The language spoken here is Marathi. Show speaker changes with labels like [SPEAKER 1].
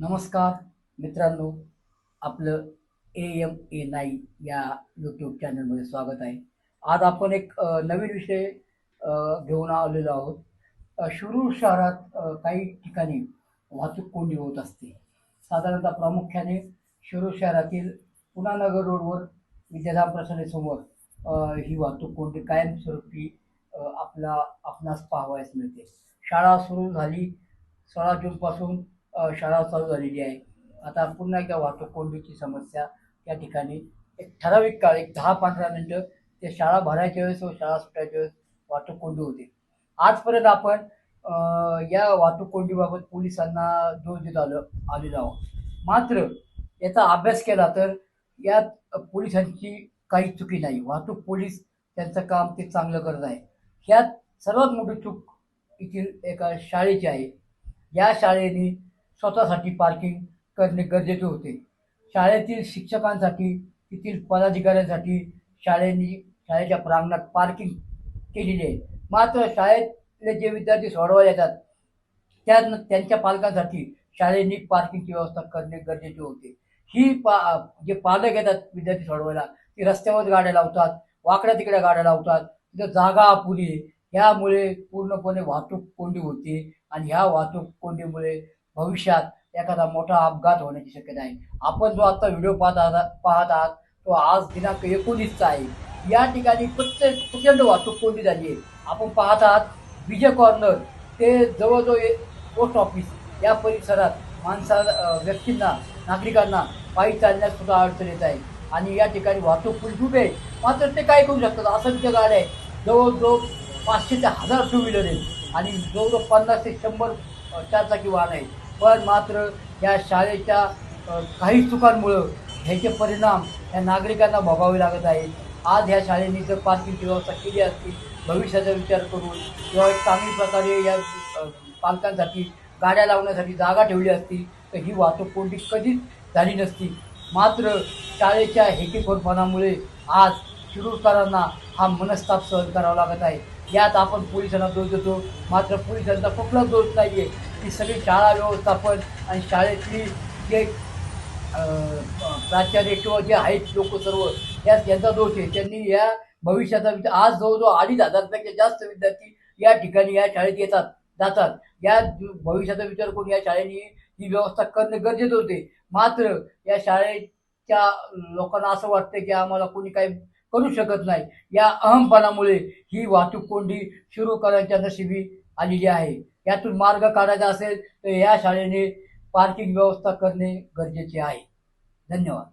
[SPEAKER 1] नमस्कार मित्रांनो. आपलं ए एम ए नाई या यूट्यूब चॅनलमध्ये स्वागत आहे. आज आपण एक नवीन विषय घेऊन आलेलो आहोत. शुरू शिरूर शहरात काही ठिकाणी वाहतूक कोंडी होत असते. साधारणतः प्रामुख्याने शिरूर शहरातील पुणानगर रोडवर विद्याधाम प्रसादेसमोर ही वाहतूक कोंडी कायमस्वरूपी आपला आपणास पाहावयास मिळते. शाळा सुरू झाली सोळा जूनपासून शाळा चालू झालेली आहे. आता पुन्हा एकदा वाहतूक कोंडीची समस्या या ठिकाणी एक ठराविक काळ एक दहा पंधरा मिनटं ते शाळा भरायच्या वेळेस व शाळा सुटायच्या वेळेस वाहतूक कोंडी होते. आजपर्यंत आपण या वाहतूक कोंडीबाबत पोलिसांना दोष देत आलं आलेलो आहोत. मात्र याचा अभ्यास केला तर यात पोलिसांची काही चुकी नाही. वाहतूक पोलीस त्यांचं काम ते चांगलं करत आहे. ह्यात सर्वात मोठी चूक येथील एका शाळेची आहे. या शाळेने स्वतःसाठी पार्किंग करणे गरजेचे होते. शाळेतील शिक्षकांसाठी तेथील पदाधिकाऱ्यांसाठी शाळेने शाळेच्या प्रांगणात पार्किंग केलेली आहे. मात्र शाळेतले जे विद्यार्थी सोडवायला येतात त्या त्यांच्या पालकांसाठी शाळेने पार्किंगची व्यवस्था करणे गरजेचे होते. ही पा जे पालक येतात विद्यार्थी सोडवायला ते रस्त्यावर गाड्या लावतात वाकड्या तिकड्या गाड्या लावतात तिथं जागा अपुरी आहे. ह्यामुळे पूर्णपणे वाहतूक कोंडी होते आणि ह्या वाहतूक कोंडीमुळे भविष्यात एखादा मोठा अपघात होण्याची शक्यता आहे. आपण जो आता व्हिडिओ पाहत आहात पाहत आहात तो आज दिनांक एकोणीसचा आहे. या ठिकाणी प्रत्येक प्रचंड वाहतूक कोंडी झाली आहे. आपण पाहत आहात विजय कॉर्नर ते जवळजवळ पोस्ट ऑफिस या परिसरात माणसा व्यक्तींना नागरिकांना पायी चालण्यास सुद्धा अडचण येत आहे. आणि या ठिकाणी वाहतूक पोलीस उभे आहे. मात्र ते काय करू शकतात? असंख्य गाड्या आहे. जवळजवळ पाचशे ते हजार टू व्हीलर आहेत. आणि जवळजवळ पन्नास ते शंभर चारचाकी वाहन आहेत. पण मात्र या शाळेच्या काही चुकांमुळं ह्याचे परिणाम या नागरिकांना भोगावे लागत आहेत. आज ह्या शाळेने जर पार्किंगची व्यवस्था केली असती भविष्याचा विचार करून किंवा एक चांगली प्रकारे या पालकांसाठी गाड्या लावण्यासाठी जागा ठेवली असती तर ही वाहतूक कोणती कधीच झाली नसती. मात्र शाळेच्या हेकेखोरपणामुळे आज शिरूरकरांना हा मनस्ताप सहन करावा लागत आहे. यात आपण पोलिसांना दोष देतो मात्र पोलिसांचा कुठलाच दोष नाही आहे ती सगळी शाळा व्यवस्थापन आणि शाळेतली जे प्राचार्य किंवा जे आहेत लोक सर्व या यांचा दोष आहे त्यांनी या भविष्याचा विचार आज जवळजवळ अडीच हजारपेक्षा जास्त विद्यार्थी या ठिकाणी या शाळेत येतात जातात. या भविष्याचा विचार करून या शाळेने ही व्यवस्था करणे गरजेचे होते. मात्र या शाळेच्या लोकांना असं वाटतं की आम्हाला कोणी काही करू शकत नाही. या अहमपणामुळे ही वाहतूक कोंडी शिरूरकरांच्या नशिबी आलेली आहे. यातून मार्ग काढायचा असेल तर या शाळेने पार्किंग व्यवस्था करणे गरजेचे आहे. धन्यवाद.